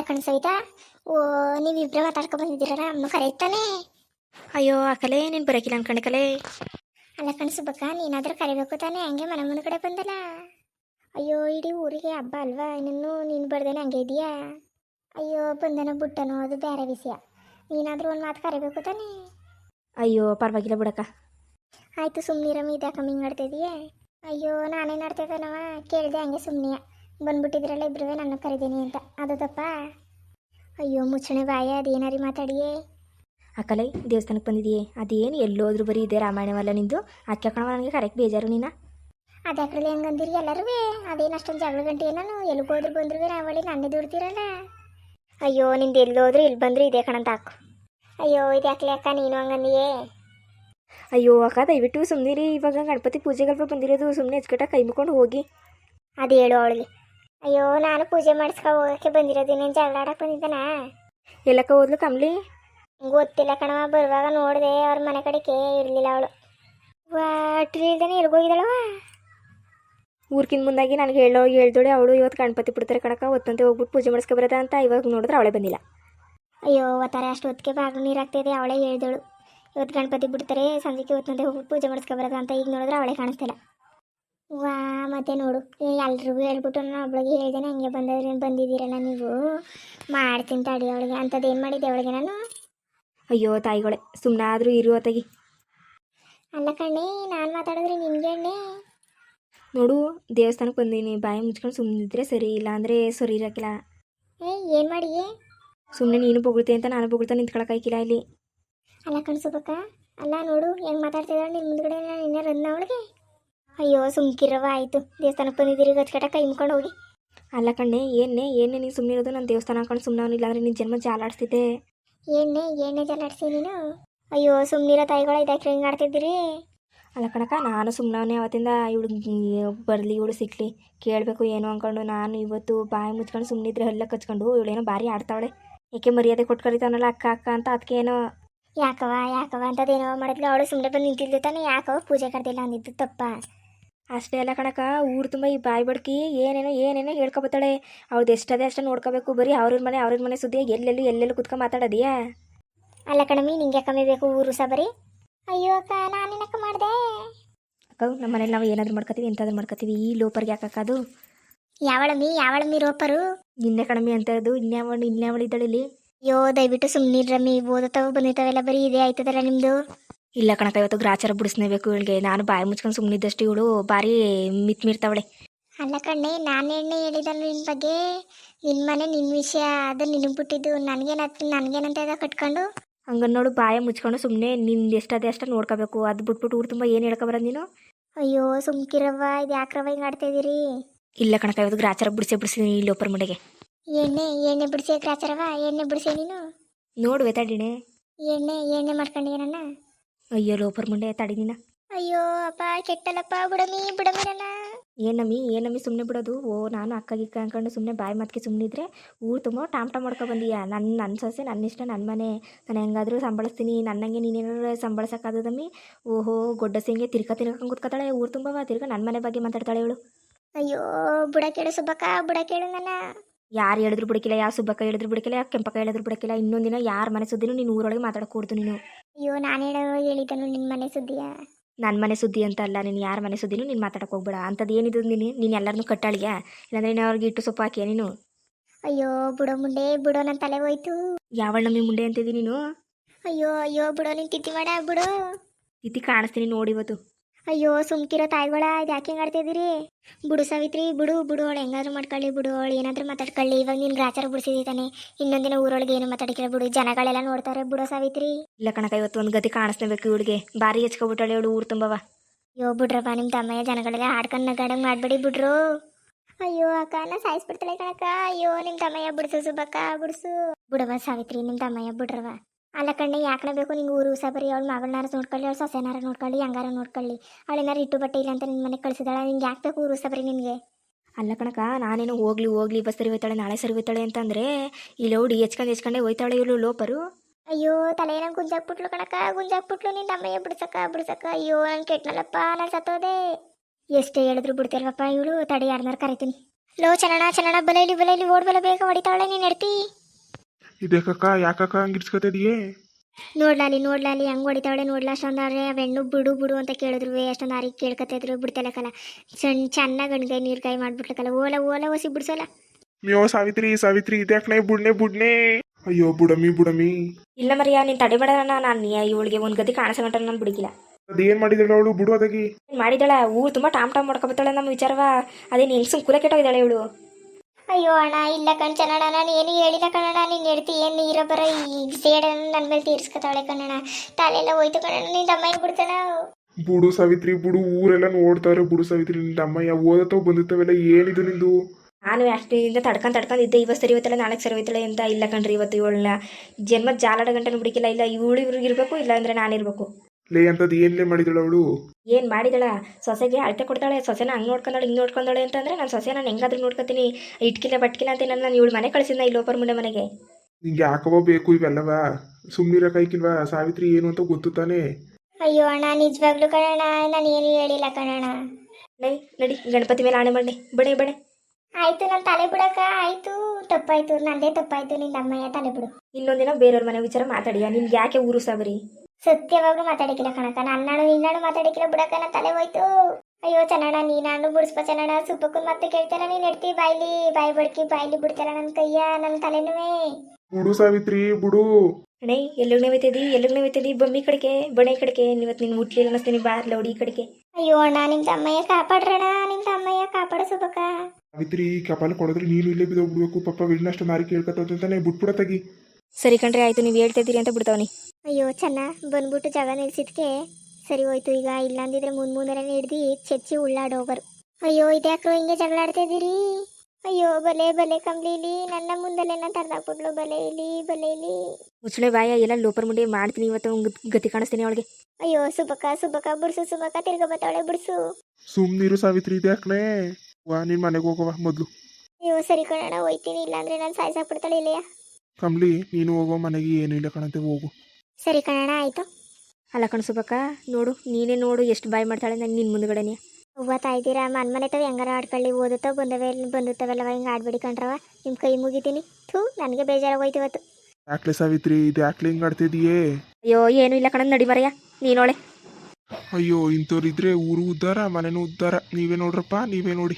ಅಲ್ಲ ಕಣ್ ಸವಿತಾ. ಓ ನೀವಿಬ್ರೇ ಮಾತಾಡ್ಕೊಂಡು ಬಂದಿದ್ದೀರಲ್ಲ ಅಮ್ಮ ಕರೆಯುತ್ತಾನೆ ಅಯ್ಯೋ ಕಲೆ ನೀನು ಬರೋಕಿಲ್ಲ ಅನ್ಕೊಂಡೆ ಕಲೆ. ಅಲ್ಲ ಕಣ್ ಸುಬ್ಬಕ್ಕ ನೀನಾದರೂ ಕರಿಬೇಕು ತಾನೇ ಹಂಗೆ ಮನೆ ಮುಂದೆ ಕಡೆ ಬಂದಲ್ಲ. ಅಯ್ಯೋ ಇಡೀ ಊರಿಗೆ ಹಬ್ಬ ಅಲ್ವಾ ಇನ್ನೂ ನೀನು ಬರ್ದೇನೆ ಹಂಗೆ ಇದೆಯಾ ಅಯ್ಯೋ ಬಂದನೋ ಬಿಟ್ಟನೋ ಅದು ಬೇರೆ ವಿಷಯ. ನೀನಾದರೂ ಒಂದು ಮಾತು ಕರಿಬೇಕು ತಾನೇ? ಅಯ್ಯೋ ಪರವಾಗಿಲ್ಲ ಬಿಡಕ್ಕ. ಆಯ್ತು ಸುಮ್ಮನಿರಮ್ಮ ಇದ್ಯಾ ಕಮ್ಮಿಂಗ್ ಮಾಡ್ತಿದೀಯ ಅಯ್ಯೋ ನಾನೇನು ಆಡ್ತಿದ್ದಾನವ ಕೇಳಿದೆ ಹಂಗೆ ಸುಮ್ಮನೆ ಬಂದ್ಬಿಟ್ಟಿದ್ರಲ್ಲ ಇಬ್ರು ನನ್ನ ಕರಿದೀನಿ ಅಂತ. ಅದು ತಪ್ಪ? ಅಯ್ಯೋ ಮುಚ್ಚಣೆ ಬಾಯ ಅದೇನಾರಿ ಮಾತಾಡಿಯೇ? ಅಕ್ಕಲೈ ದೇವಸ್ಥಾನಕ್ಕೆ ಬಂದಿದೆಯೇ? ಅದೇನು ಎಲ್ಲೋದ್ರೂ ಬರೀ ಇದೆ ರಾಮಾಯಣವಲ್ಲ ನಿಂದು? ಅಕ್ಕ ಕಣವ ನನಗೆ ಕರೆಕ್ಟ್ ಬೇಜಾರು ನೀನ? ಅದ್ಯಾಕ್ರಲ್ಲಿ ಹೆಂಗಂದಿರಿ ಎಲ್ಲರೂ ಅದೇನು ಅಷ್ಟೊಂದು ಜಗಳ ಗಂಟೆ ನಾನು ಎಲ್ಗೋದ್ರು ಬಂದ್ರು ನಾವಳಿ ನನ್ನೇ ದುಡ್ತೀರಲ್ಲ ಅಯ್ಯೋ ನಿಂದು ಎಲ್ಲೋದ್ರು ಇಲ್ಲಿ ಬಂದ್ರು ಇದೇ ಕಣಂತ ಹಾಕು. ಅಯ್ಯೋ ಇದ್ಯಾಕ್ಲೆ ಅಕ್ಕ ನೀನು ಹಂಗಂದಿಯೇ ಅಯ್ಯೋ ಅಕ್ಕ ದಯವಿಟ್ಟು ಸುಮ್ಮನಿರಿ ಇವಾಗ ಗಣಪತಿ ಪೂಜೆಗಲ್ಪ ಬಂದಿರೋದು ಸುಮ್ಮನೆ ಹೆಚ್ಚುಕಟ್ಟ ಕೈ ಮುಕೊಂಡು ಹೋಗಿ. ಅದು ಹೇಳು ಅವಳಿಗೆ. ಅಯ್ಯೋ ನಾನು ಪೂಜೆ ಮಾಡಿಸ್ಕೊ ಹೋಗಕ್ಕೆ ಬಂದಿರೋದು ನೀನು ಜಗಳ ಆಡಕ್ಕೆ ಬಂದಿದ್ದಾನಾ? ಎಲ್ಲಕ್ಕ ಹೋದ್ಲು ಕಮ್ಲಿ? ಗೊತ್ತಿಲ್ಲ ಕಣವ ಬರುವಾಗ ನೋಡಿದೆ ಅವ್ರ ಮನೆ ಕಡೆಗೆ ಇರಲಿಲ್ಲ ಅವಳು. ಇಲ್ದೇನೆ ಎಲ್ಗೋಗಿದ್ದಾಳವ ಊರ್ಕಿಂತ ಮುಂದಾಗಿ ನನಗೆ ಹೇಳೋ ಹೇಳ್ದೋಳೆ ಅವಳು ಇವತ್ತು ಗಣಪತಿ ಬಿಡ್ತಾರೆ ಕಣಕ ಒತ್ತಂತೆ ಹೋಗ್ಬಿಟ್ಟು ಪೂಜೆ ಮಾಡಿಸ್ಕೊ ಬರೋದ ಅಂತ ಇವಾಗ ನೋಡಿದ್ರೆ ಅವಳೇ ಬಂದಿಲ್ಲ. ಅಯ್ಯೋ ಒತ್ತಾರೆ ಅಷ್ಟು ಹೊತ್ತಿಗೆ ಬಾಗ ನೀರು ಹಾಕ್ತಿದೆ ಅವಳೇ ಹೇಳ್ದಳು. ಇವತ್ತು ಗಣಪತಿ ಬಿಡ್ತಾರೆ ಸಂಜೆಗೆ ಒತ್ತಂತೆ ಹೋಗ್ಬಿಟ್ಟು ಪೂಜೆ ಮಾಡಿಸ್ಕೊಬರೋದು ಅಂತ ಈಗ ನೋಡಿದ್ರೆ ಅವಳೇ ಕಾಣಿಸ್ತಿಲ್ಲ. ವಾ ಮತ್ತೆ ನೋಡು. ಎಲ್ರಿಗೂ ಹೇಳ್ಬಿಟ್ಟು ನಾನು ಒಬ್ಳಿಗೆ ಹೇಳಿದೆ ಹಂಗೆ ಬಂದವ್ರೆ ಬಂದಿದ್ದೀರಲ್ಲ ನೀವು? ಮಾಡ್ತೀನಿ ತಡಿ ಅವಳಿಗೆ. ಅಂಥದ್ದು ಏನು ಮಾಡಿದ್ದೆ ಅವಳಿಗೆ ನಾನು? ಅಯ್ಯೋ ತಾಯಿಗಳೇ ಸುಮ್ಮನಾದರೂ ಇರು ತಗಿ ಅಲ್ಲ ಕಣ್ಣೆ ನಾನು ಮಾತಾಡಿದ್ರೆ ನಿನ್ಗೆ ಎಣ್ಣೆ? ನೋಡು ದೇವಸ್ಥಾನಕ್ಕೆ ಬಂದೀನಿ. ಬಾಯಿ ಮುಚ್ಕೊಂಡು ಸುಮ್ಮನಿದ್ರೆ ಸರಿ ಇಲ್ಲ ಅಂದರೆ ಸರಿ ಇರೋಕ್ಕಿಲ್ಲ. ಏ ಏನು ಮಾಡಿ ಸುಮ್ಮನೆ ನೀನು ಬೊಗಳ್ತೆ ಅಂತ ನಾನು ಬೊಗಳ್ತಾ ನಿಂತ್ಕೊಳಕ್ಕಾಯ್ಕಿಲ್ಲ ಇಲ್ಲಿ. ಅಲ್ಲ ಕಣ್ಸಬೇಕಾ ಅಲ್ಲ ನೋಡು ಹೆಂಗೆ ಮಾತಾಡ್ತಿದ್ದಾಳೆ ನಿನ್ನ ಮುಂದ್ಗಡೆ ನಾನು ಇನ್ನೇ ರನ್ನ ಅವಳಿಗೆ? ಅಯ್ಯೋ ಸುಮ್ಕಿರವ ಆಯಿತು ದೇವಸ್ಥಾನಕ್ಕೆ ಬಂದಿದ್ದೀರಿ ಗಚ್ಕಟ ಕೈ ಮುಕೊಂಡು ಹೋಗಿ. ಅಲ್ಲ ಕಣ್ಣೆ ಏನೇ ಏನೇ ನೀನು ಸುಮ್ಮನೆ ಇರೋದು ನಾನು ದೇವಸ್ಥಾನ ಹಾಕೊಂಡು ಸುಮ್ಮನೆ ಇಲ್ಲ ಅಂದರೆ ನಿನ್ನ ಜನ್ಮ ಜಾಲಾಡ್ಸ್ತಿದ್ದೆ. ಏನೇ ಏನೇ ಜಲಾಡ್ಸಿ ನೀನು? ಅಯ್ಯೋ ಸುಮ್ಮನಿರೋ ತಾಯಿಗಳು ಇದಕ್ಕೆ ಹಿಂಗೆ ಆಡ್ತಿದ್ದೀರಿ? ಅಲ್ಲ ಕಣಕ ನಾನು ಸುಮ್ಮನೆ ಅವತ್ತಿಂದ ಇವಳು ಬರಲಿ ಇವಳು ಸಿಕ್ಕಲಿ ಕೇಳಬೇಕು ಏನು ಅಂದ್ಕೊಂಡು ನಾನು ಇವತ್ತು ಬಾಯಿ ಮುಚ್ಕೊಂಡು ಸುಮ್ಮನಿದ್ರೆ ಹಲ್ಲ ಕಚ್ಕೊಂಡು ಇವಳೇನೋ ಭಾರಿ ಆಡ್ತಾವಳೆ. ಏಕೆ ಮರ್ಯಾದೆ ಕೊಟ್ಟು ಅಕ್ಕ ಅಕ್ಕ ಅಂತ ಅದಕ್ಕೆ ಏನೋ. ಯಾಕವ ಯಾಕವ ಅಂತದೇನೋ ಮಾಡಿದ್ಲು. ಅವಳು ಸುಮ್ಮನೆ ಬಂದು ನಿಂತಿದ್ದು ತಾನೆ. ಯಾಕವ ಪೂಜೆ ಕರ್ದಿಲ್ಲ ಅಂದಿದ್ದು ತಪ್ಪ? ಅಷ್ಟೇ ಅಲ್ಲ ಕಣಕ ಊರು ತುಂಬ ಈ ಬಾಯಿ ಬಡ್ಕಿ ಏನೇನೋ ಏನೇನೋ ಹೇಳ್ಕೊಬತ್ತಾಳೆ. ಅವ್ರದ್ದು ಎಷ್ಟದೇ ಅಷ್ಟೇ ನೋಡ್ಕೋಬೇಕು ಬರೀ ಅವ್ರ ಮನೆ ಅವ್ರ ಮನೆ ಸುದ್ದಿ ಎಲ್ಲೆಲ್ಲೂ ಎಲ್ಲೆಲ್ಲೂ ಕುತ್ಕೊಂಡು ಮಾತಾಡೋದಿಯಾ? ಅಲ್ಲ ಕಣಮಿ ನಿಂಗೆ ಕಮ್ಮಿ ಬೇಕು ಊರು ಸಬರಿ ಅಯ್ಯೋ ಅಕ್ಕ ನಾನೇನಕ್ಕ ಮಾಡಿದೆ. ಅಕ್ಕ ನಮ್ಮ ಮನೇಲಿ ನಾವು ಏನಾದರೂ ಮಾಡ್ಕೋತೀವಿ ಎಂತಾದ್ರೂ ಮಾಡ್ಕೋತೀವಿ. ಈ ಲೋಪರ್ಗೆ ಮೀ ಯಾವಳಮಿ ಯಾವಳಮಿ ರೋಪರು ನಿನ್ನೆ ಕಣಮಿ ಅಂತ ಇರೋದು ಇನ್ಯಾವಳು ಇನ್ಯಾವಳು ಇದ್ದಾಳೆ ಇಲ್ಲಿ? ಅಯ್ಯೋ ದಯವಿಟ್ಟು ಸುಮ್ಮನಿರ್ರಮ್ಮಿ ಓದತಾವ ಬಂದಿರ್ತಾವೆಲ್ಲ ಬರೀ ಇದೇ ಆಯ್ತದಲ್ಲ ನಿಮ್ಮದು ಇಲ್ಲ ಕಣಕ ಇವತ್ತು ಗ್ರಾಚಾರ ಬಿಡಿಸ್ನೇಬೇಕು ಇವಳಿಗೆ. ನಾನು ಬಾಯಿ ಮುಚ್ಕೊಂಡು ಸುಮ್ಮನಿದ್ದಷ್ಟು ಇವಳು. ಭಾರಿ ಮಿತ್ ಮೀರ್ತಾವಳೆ. ಅಲ್ಲ ಕಣ್ಣೆ ನಾನು ಎಣ್ಣೆ ಹೇಳಿದಲ್ಲ ನಿನ್ನ ಬಗ್ಗೆ? ನಿನ್ನ ಮನೆ ನಿನ್ನ ವಿಷಯ ಅದು ನಿನಗೆ ಬಿಟ್ಟಿದ್ದು ನನಗೇನತ್ತು ನನಗೇನಂತ ಇದೆ ಕಟ್ಕೊಂಡು? ಹಂಗನ್ ನೋಡು ಬಾಯ ಮುಚ್ಕೊಂಡು ಸುಮ್ಮನೆ ನಿಂದು ಎಷ್ಟದೇ ಅಷ್ಟ ನೋಡ್ಕೋಬೇಕು. ಅದು ಬಿಟ್ಬಿಟ್ಟು ಊರು ತುಂಬ ಏನು ಹೇಳ್ಕೊಬರೋದು ನೀನು? ಅಯ್ಯೋ ಸುಮ್ಕಿರವ್ವ. ಇದು ಯಾಕ್ರವ್ವ ಹಿಂಗೆ ಆಡ್ತಾಯಿದ್ದೀರಿ ಇಲ್ಲ ಕಣಕ ಇವತ್ತು ಗ್ರಾಚಾರ ಬಿಡಿಸಿ ಬಿಡಿಸಿದೀನಿ ಇಲ್ಲಿ ಒಬ್ಬರ ಮನೆಗೆ. ಎಣ್ಣೆ ಎಣ್ಣೆ ಬಿಡಿಸಿ ಗ್ರಾಚಾರವ ಎಣ್ಣೆ ಬಿಡಿಸಿ ನೀನು ನೋಡು ತಡಿಣೆ ಎಣ್ಣೆ ಎಣ್ಣೆ ಮಾಡ್ಕೊಂಡಿದ್ದೀನಣ್ಣ. ಅಯ್ಯೋ ಲೋಪರ್ ಮುಂಡೆ ತಡಿ ನೀನ. ಅಯ್ಯೋ ಅಪ್ಪ ಕೆಟ್ಟಲಪ್ಪ ಬಿಡಮಿ ಬಿಡಮಿರಲ್ಲ ಏನಮ್ಮಿ ಏನಮ್ಮಿ ಸುಮ್ಮನೆ ಬಿಡೋದು? ಓ ನಾನು ಅಕ್ಕ ಗಿಕ್ಕ ಅನ್ಕೊಂಡು ಸುಮ್ಮನೆ ಬಾಯಿ ಮಾತಿಗೆ ಸುಮ್ಮನೆ ಇದ್ರೆ ಊರು ತುಂಬ ಟಾಮ್ ಟಾಮ್ ಮಾಡ್ಕೊ ಬಂದೀಯ. ನನ್ನ ನನ್ನ ಸೊಸೆ ನನ್ನ ಇಷ್ಟ ನನ್ನ ಮನೆ. ನಾನು ಹೆಂಗಾದರೂ ಸಂಬಳಿಸ್ತೀನಿ. ನನ್ನಂಗೆ ನೀನೇನಾದ್ರು ಸಂಬಳಸಕ್ಕಾದದಮ್ಮಿ ಓಹೋ ಗೊಡ್ಡ ಸಿಂಗೆ ತಿರ್ಕ ತಿರ್ಕೊಂಡು ಕೂತ್ಕೊತಾಳೆ. ಊರು ತುಂಬವ ತಿರ್ಗ ನನ್ನ ಮನೆ ಬಗ್ಗೆ ಮಾತಾಡ್ತಾಳೆ ಇವಳು. ಅಯ್ಯೋ ಬುಡ ಕೇಳು ಸುಬ್ಬಕ್ಕ ಬುಡ ಕೇಳು ನನ್ನ. ಯಾರು ಹೇಳಿದ್ರು ಬಿಡಕಿಲ್ಲ ಯಾವ ಸುಬ್ಬಕ್ಕ ಹೇಳಿದ್ರು ಬಿಡಕಿಲ್ಲ ಯಾವ ಕೆಂಪಕ್ಕ ಹೇಳಿದ್ರು ಬಿಡಕಿಲ್ಲ. ಇನ್ನೊಂದಿನ ಯಾರು ಮನೆ ಸುದ್ದಿನೂ ನೀನು ಊರೊಳಗೆ ಮಾತಾಡಕೂಡ್ದು ನೀನು. ಅಯ್ಯೋ ನಾನು ಹೇಳೋ ಹೇಳಿದನು ನಿನ್ನ ಮನೆ ಸುದ್ದಿಯ? ನನ್ನ ಮನೆ ಸುದ್ದಿ ಅಂತ ಅಲ್ಲ ನೀನು ಯಾರ ಮನೆ ಸುದ್ದಿನೂ ನೀನು ಮಾತಾಡಕ್ಕೆ ಹೋಗ್ಬೇಡ. ಅಂಥದ್ದು ಏನಿದು ನೀನು ನೀನು ಎಲ್ಲರನ್ನೂ ಕಟ್ಟಾಳಿಯಾ? ಇಲ್ಲಾಂದ್ರೆ ನೀನು ಅವ್ರಿಗೆ ಇಟ್ಟು ಸೊಪ್ಪು ಹಾಕಿಯ ನೀನು? ಅಯ್ಯೋ ಬಿಡೋ ಮುಂಡೆ ಬಿಡೋ ನನ್ನ ತಲೆ ಹೋಯ್ತು. ಯಾವಳ ನಮ್ಮಿ ಮುಂಡೆ ಅಂತಿದ್ದಿ ನೀನು? ಅಯ್ಯೋ ಅಯ್ಯೋ ಬಿಡೋ ನೀನು ತಿತ್ತಿ ಮಾಡ ಬಿಡೋ. ಇತಿ ಕಾಣಿಸ್ತೀನಿ ನೋಡಿ ಇವತ್ತು. ಅಯ್ಯೋ ಸುಮ್ಕಿರೋ ತಾಯಿಗಳ ಇದು ಯಾಕೆ ಹಿಂಗೆ ಆಡ್ತಿದ್ದೀರಿ? ಬಿಡು ಸಾವಿತ್ರಿ ಬಿಡು ಬಿಡು ಅವಳು ಹೆಂಗಾದ್ರೂ ಮಾಡ್ಕೊಳ್ಳಿ ಬಿಡು ಅವಳು ಏನಾದ್ರು ಮಾತಾಡ್ಕೊಳ್ಳಿ. ಇವಾಗ ನೀನು ಗ್ರಾಚಾರ ಬಿಡಿಸಿದಾನೆ ಇನ್ನೊಂದಿನ ಊರೊಳಗೆ ಏನು ಮಾತಾಡಿಕಿಲ್ಲ ಬಿಡು. ಜನಗಳೆಲ್ಲ ನೋಡ್ತಾರೆ ಬಿಡು ಸಾವಿತ್ರಿ. ಇಲ್ಲ ಕಣಕ ಇವತ್ತು ಒಂದು ಗತಿ ಕಾಣಿಸ್ಲೇಬೇಕು ಇವಳಿಗೆ. ಭಾರಿ ಹೆಚ್ಕೊಬಿಟ್ಟಾಳೆ ಇವಳು ಊರು ತುಂಬವ. ಅಯ್ಯೋ ಬಿಡ್ರಪ್ಪ ನಿಮ್ಮ ತಮ್ಮಯ್ಯ ಜನಗಳೆಲ್ಲ ಹಾಡ್ಕೊಂಡು ನಗಾಡಂಗೆ ಮಾಡಬೇಡಿ ಬಿಡ್ರು. ಅಯ್ಯೋ ಅಕ್ಕ ನಾ ಸಾಯಿಸ್ಬಿಡ್ತಾಳೆ ಕಣಕ್ಕ. ಅಯ್ಯೋ ನಿಮ್ಮ ತಮ್ಮಯ್ಯ ಬಿಡ್ಸು ಸುಬ್ಬಕ್ಕ ಬಿಡ್ಸು. ಬಿಡವ ಸಾವಿತ್ರಿ ನಿಮ್ಮ ತಮ್ಮಯ್ಯ ಬಿಡ್ರವ ಅಲ್ಲ ಕಣ್ಣೆ ಯಾಕನ ಬೇಕು ನಿಂಗೆ ಊರು ಬರೀ? ಅವಳು ಮಗಳನಾರ ನೋಡ್ಕೊಳ್ಳಿ ಅವಳು ಸೊಸೆನಾರ ನೋಡ್ಕೊಳ್ಳಿ ಹಂಗಾರ ನೋಡ್ಕೊಳ್ಳಿ. ಅವಳೇನಾರ ಇಟ್ಟು ಬಟ್ಟೆ ಇಲ್ಲ ಅಂತ ನಿನ್ನ ಮನೆಗೆ ಕಳಿಸಿದಾಳೆ ನಿಂಗೆ ಯಾಕೆ ಬೇಕು ಊರು ಬರೀ ನಿನಗೆ? ಅಲ್ಲ ಕಣಕ ನಾನೇನು ಹೋಗ್ಲಿ ಹೋಗ್ಲಿ ಬಸ್ ಸರಿ ಹೋಯ್ತಾಳೆ ನಾಳೆ ಸರಿ ಹೋಯ್ತಾಳೆ ಅಂತಂದ್ರೆ ಇಲ್ಲಿ ನೋಡಿ ಹೆಚ್ಕೊಂಡು ಹೆಚ್ಕೊಂಡೆ ಹೋಯ್ತಾಳೆ ಇವಳು ಲೋಪರು? ಅಯ್ಯೋ ತಲೆ ತಲೆನ ಗುಂಜಾಕ್ಬಿಟ್ಲು ಕಣಕ ಗುಂಜಾಕ್ಬಿಟ್ಲು ನಿನ್ನ ತಮ್ಮಯ್ಯ ಬಿಡ್ಸಕ್ಕ ಬಿಡ್ಸಕ್ಕ ಅಯ್ಯೋ ನಾನು ಕೆಟ್ಟನಲ್ಲಪ್ಪ ನಾನು ಸತ್ತೋದೆ. ಎಷ್ಟೇ ಹೇಳಿದ್ರು ಬಿಡ್ತಿಲ್ವಪ್ಪ ಇವಳು ತಡೆ ಯಾರನ್ನಾರು ಕರಿತೀನಿ. ಲೋ ಚನ್ನಣ ಚನ್ನಣ ಬಲೈಲಿ ಬಲೈಲಿ ಓಡ್ಬಲ ಬೇಕಾ ಬೇಗ ಹೊಡಿತಾವಳೆ ನೀನ್ ನಡ್ತಿ ಇದಕ್ಕಕ್ಕ ಯಾಕಕ್ಕ ಹಂಗಿರ್ಸ್ಕೊತಿದೀಯೇ ನೋಡ್ಲಾಲಿ ನೋಡ್ಲಾಲಿ ಹೆಂಗ್ ಹೊಡಿತಾವಳೆ ನೋಡ್ಲಾ ಅಷ್ಟೊಂದಾದ್ರೆ ಬೆಣ್ಣು ಬಿಡು ಬಿಡು ಅಂತ ಕೇಳಿದ್ರು ಅಷ್ಟೊಂದು ಆರಿಗೆ ಕೇಳ್ಕೊತಿದ್ರು ಬಿಡ್ತಲಕ್ಕಲ್ಲ ಸಣ್ಣ ಚೆನ್ನಾಗಿ ಗಣ್ಗಾಯಿ ನೀರ್ಗಾಯಿ ಮಾಡ್ಬಿಟ್ಲಕ್ಕಲ್ಲ ಓಲ ಓಲ ಓಸಿ ಬಿಡ್ಸಲ್ಲ ಮ್ಯೋ ಸಾವಿತ್ರಿ ಸಾವಿತ್ರಿ ಇದ್ಯಾಕನೆ ಬುಡ್ನೆ ಬುಡ್ನೆ? ಅಯ್ಯೋ ಬುಡಮಿ ಬುಡಮಿ. ಇಲ್ಲ ಮರಿಯ ನೀನ್ ತಡೆಬೇಡ ನಾನು ಇವಳಿಗೆ ಒಂದ್ ಗದಿ ಕಾಣಿಸಗಂಟ ನಾನು ಬಿಡಿಗಿಲ್ಲ. ಅದೇನ್ ಮಾಡಿದಳು ಅವಳು ಬುಡು ಅದಗಿ? ಏನ್ ಮಾಡಿದಾಳ? ಊರು ತುಂಬಾ ಟಾಮ್ ಟಾಮ್ ಮಾಡ್ಕೊಬತ್ತಾಳೆ ನಮ್ಮ ವಿಚಾರವ. ಅದೇ ನಿಲ್ಸು ಕುಲ ಕೆಟ್ಟೋಗಿದ್ದಾಳೆ ಇವಳು. ಅಯ್ಯೋ ಅಣ್ಣ ಇಲ್ಲ ಕಣ್ ಚೆನ್ನಣ್ಣ ನಾನು ಏನು ಹೇಳಿಲ್ಲ ಕಣಣ್ಣ. ನೀನು ಹೇಳ್ತಿ ಏನು ನೀರೋ ಬರ ಈ ಸೇಡನ್ನು ನನ್ನ ಮೇಲೆ ತೀರ್ಸ್ಕೊತಾಳೆ ಕಣಣ್ಣ. ತಲೆಲ್ಲ ಹೋಯ್ತು ಕಣಣ್ಣ ನಿನ್ನ ತಮ್ಮ ಬಿಡ್ತಾನ ಬುಡು ಸಾವಿತ್ರಿ ಬುಡು ಊರೆಲ್ಲ ನೋಡ್ತಾರೆ ಬುಡು ಸಾವಿತ್ರಿ ನಿನ್ನ ಅಮ್ಮಯ್ಯ ಓದತ್ತೋ ಬಂದಿತ್ತವೆಲ್ಲ ಏನಿದು ನಿಂದು? ನಾನು ಅಷ್ಟಿಂದ ತಡ್ಕೊಂಡು ತಡ್ಕೊಂಡು ಇದ್ದೆ ಇವತ್ತು ಸರಿ ಹೋಯ್ತಲ್ಲ ನಾಲ್ಕು ಸರಿ ಹೋಯ್ತಲ್ಲ ಅಂತ. ಇಲ್ಲ ಕಣ್ರಿ ಇವತ್ತು ಇವಳನ್ನ. ಜನ್ಮ ಜಾಲಾಡ ಗಂಟೆ ಬಿಡಿಕಿಲ್ಲ ಇಲ್ಲ ಇವಳು ಇವ್ರಿಗೆ ಇರಬೇಕು ಇಲ್ಲ ಅಂದ್ರೆ ನಾನಿರ್ಬೇಕು. ಲೇ ಅಂತದ್ ಏನ್ಲೇ ಮಾಡಿದಳು ಅವಳು? ಏನ್ ಮಾಡಿದಳ? ಸೊಸೆಗೆ ಅಳತೆ ಕೊಡ್ತಾಳೆ ಸೊಸೆನ ಹಂಗೆ ನೋಡ್ಕೊಂಡಾಳೆ ಹಿಂಗೆ ನೋಡ್ಕೊಂಡಾಳೆ ಅಂತಂದ್ರೆ ನಾನು ಸೊಸೆ ನಾನು ಹೆಂಗಾದ್ರೂ ನೋಡ್ಕೊತೀನಿ. ಇಟ್ಕಿಲ್ಲ ಬಟ್ಕಿಲ್ಲ ಅಂತ ನಾನು ಇವಳು ಮನೆ ಕಳಿಸಿದ್ನ ಇಲ್ಲಿ ಲೋಪರ್ ಮುಂಡೆ ಮನೆಗೆ. ನಿಂಗೆ ಯಾಕೋ ಬೇಕು ಇವೆಲ್ಲವ? ಸುಮ್ನಿರ ಕೈಕಿಲ್ವಾ? ಸಾವಿತ್ರಿ ಏನು ಅಂತ ಗೊತ್ತು ತಾನೇ? ಅಯ್ಯೋ ಅಣ್ಣ ನಿಜವಾಗ್ಲು ಕಣಣ್ಣ ನಾನು ಏನು ಹೇಳಿಲ್ಲ ಕಣಣ್ಣ. ನೈ ನಡಿ ಗಣಪತಿ ಮೇಲೆ ಆಣೆ ಮಾಡಿ ಬಣೆ ಬಣೆ. ಆಯ್ತು ನನ್ನ ತಲೆ ಬಿಡಕ ಆಯ್ತು. ತಪ್ಪಾಯ್ತು ನಂದೇ ತಪ್ಪಾಯ್ತು ನಿನ್ನ ಅಮ್ಮಯ್ಯ ತಲೆ ಬಿಡು ಇನ್ನೊಂದಿನ ಬೇರೆಯವ್ರ ಮನೆ ವಿಚಾರ ಮಾತಾಡಿಯ? ನಿನ್ಗೆ ಯಾಕೆ ಊರು ಸಾಬರಿ ಸತ್ಯವಾಗ್ಲೂ ಮಾತಾಡಿಕಿಲ್ಲ ಕಣಕ್ಕ. ನನ್ನಾಳು ನಿನ್ನಾಳು ಮಾತಾಡಿಕಿಲ್ಲ ಬಿಡಕ ನನ್ನ ತಲೆ ಹೋಯ್ತು. ಅಯ್ಯೋ ಚೆನ್ನಣ್ಣ ನೀನಾನು ಬಿಡಿಸ್ಪ ಚೆನ್ನಣ್ಣ. ಸುಬ್ಬಕ್ಕನ್ ಮತ್ತೆ ಕೇಳ್ತಾರ ನೀನ್ ಎಡ್ತಿ ಬಾಯ್ಲಿ. ಬಾಯಿ ಬಡ್ಕಿ ಬಾಯ್ಲಿ ಬಿಡ್ತಾರ ನನ್ನ ಕೈಯ ನನ್ನ ತಲೆನುವೇ ಬುಡು ಸಾವಿತ್ರಿ ಬುಡು. ಅಣ್ಣ ಎಲ್ಲಗ್ ನೈತದಿ ಎಲ್ಲಗ್ ನೈತದಿ ಬಮ್ಮಿ ಕಡೆಗೆ ಬಣೆ ಕಡೆಗೆ. ಇವತ್ತು ನಿನ್ ಮುಟ್ಲಿಲ್ಲ ಅನ್ನಿಸ್ತೀನಿ ಬಾರ್ ಲೌಡಿ ಕಡೆಗೆ. ಅಯ್ಯೋ ಅಣ್ಣ ನಿಮ್ ತಮ್ಮಯ್ಯ ಕಾಪಾಡ್ರಣ್ಣ ನಿಮ್ ತಮ್ಮಯ್ಯ ಕಾಪಾಡ ಸುಬ್ಬಕ್ಕ ಸಾವಿತ್ರಿ ಕಪಾಲ ಕೊಡಿದ್ರೆ ನೀನು ಇಲ್ಲೇ ಬಿದ್ದೋಗ್ಬಿಡ್ಬೇಕು. ಪಾಪ ವಿಣ್ಣಷ್ಟು ಕೇಳ್ಕೊತ ಅಂತಾನೆ ಬಿಟ್ಬಿಡ ತಗಿ. ಸರಿ ಕಣ್ರಿ ಆಯ್ತು ನೀವು ಹೇಳ್ತಿದ್ದೀರಿ ಅಂತ ಬಿಡ್ತಾವನಿ ಅಯ್ಯೋ ಚೆನ್ನ ಬಂದ್ಬಿಟ್ಟು ಜಾಗ ನಿಲ್ಸಿದ್ಕೆ ಸರಿ ಹೋಯ್ತು. ಈಗ ಇಲ್ಲಾಂದಿದ್ರೆ ಮುಂದ್ ಮುಂದರ ಹಿಡ್ದು ಚೆಚ್ಚಿ ಉಳ್ಳಾಡೋಗರು ಅಯ್ಯೋ ಇದ್ಯಾಕ್ರೋ ಹಿಂಗೆ ಜಗಳ ಆಡ್ತಾ ಇದೀರಿ ಅಯ್ಯೋ ಬಲೆ ಬಲೆ ಕಂಬ್ಲಿಲಿ ನನ್ನ ಮುಂದೆಲ್ಲ ತರ್ದಾಕ್ಬಿಟ್ಲು ಬಲೆ ಇಲ್ಲಿ ಬಲೆ ಇಲ್ಲಿ. ಮುಚ್ಚಳೆ ಬಾಯ ಎಲ್ಲ ಲೋಪರ್ ಮುಂಡೆ ಮಾಡ್ತೀನಿ ಇವತ್ತು ಗತಿ ಕಾಣಿಸ್ತೀನಿ ಅವಳಿಗೆ. ಅಯ್ಯೋ ಸುಬಕ ಸುಬಕ ಬಿಡ್ಸು ಸುಬಕ ತಿರ್ಗ ಬತ್ತಾವಳೆ ಬಿಡ್ಸು. ಸುಮ್ನಿರು ಸಾವಿತ್ರಿ ಇದ್ಯಾಕನೆ ವಾ ನಿನ್ ಮನೆಗೆ ಹೋಗವ ಮೊದ್ಲು. ಅಯ್ಯೋ ಸರಿ ಕಣಣ್ಣ ಹೋಯ್ತೀನಿ. ಇಲ್ಲಾಂದ್ರೆ ನಾನು ಸಾಯ್ಸಾಕ್ಬಿಡ್ತಾಳೆ ಇಲ್ಲಯ್ಯ ಕಮ್ಲಿ ನೀನು ಹೋಗೋ ಮನೆಗೆ ಏನು ಇಲ್ಲ ಕಣಂತೆ ಹೋಗು. ಸರಿ ಕಣಣ್ಣ ಆಯ್ತು. ಅಲ್ಲ ಕಣಸುಬಕ್ಕ ನೋಡು ನೀನೇ ನೋಡು ಎಷ್ಟು ಬಾಯ್ ಮಾಡ್ತಾಳೆ ನಂಗೆ ನಿನ್ನ ಮುಂದ್ಗಡೆನೆ ಹೂವ ತಾಯ್ತೀರಾ ಮನ್ ಮನೆ ತಾವ ಹೆಂಗಾರ ಆಡ್ಕೊಳ್ಳಿ ಓದುತ್ತೋ ಬಂದವೆ ಬಂದುತ್ತವೆಲ್ಲವ ಹಿಂಗೆ ಆಡ್ಬಿಡಿ ಕಣ್ರವ. ನಿಮ್ಮ ಕೈ ಮುಗಿತೀನಿ. ಥೂ ನನಗೆ ಬೇಜಾರಾಗೋಯ್ತು ಇವತ್ತು. ಯಾಕ್ಲೆ ಸಾವಿತ್ರಿ ಇದು ಯಾಕ್ಲೆ ಹಿಂಗೆ ಆಡ್ತಿದೀಯೇ? ಅಯ್ಯೋ ಏನು ಇಲ್ಲ ಕಣ ನಡಿ ಮರೆಯ ನೀನೋಳೆ. ಅಯ್ಯೋ ಇಂಥವ್ರಿದ್ರೆ ಊರು ಉದ್ದಾರ ಮನೆನೂ ಉದ್ದಾರ. ನೀವೇ ನೋಡ್ರಪ್ಪ ನೀವೇ ನೋಡಿ.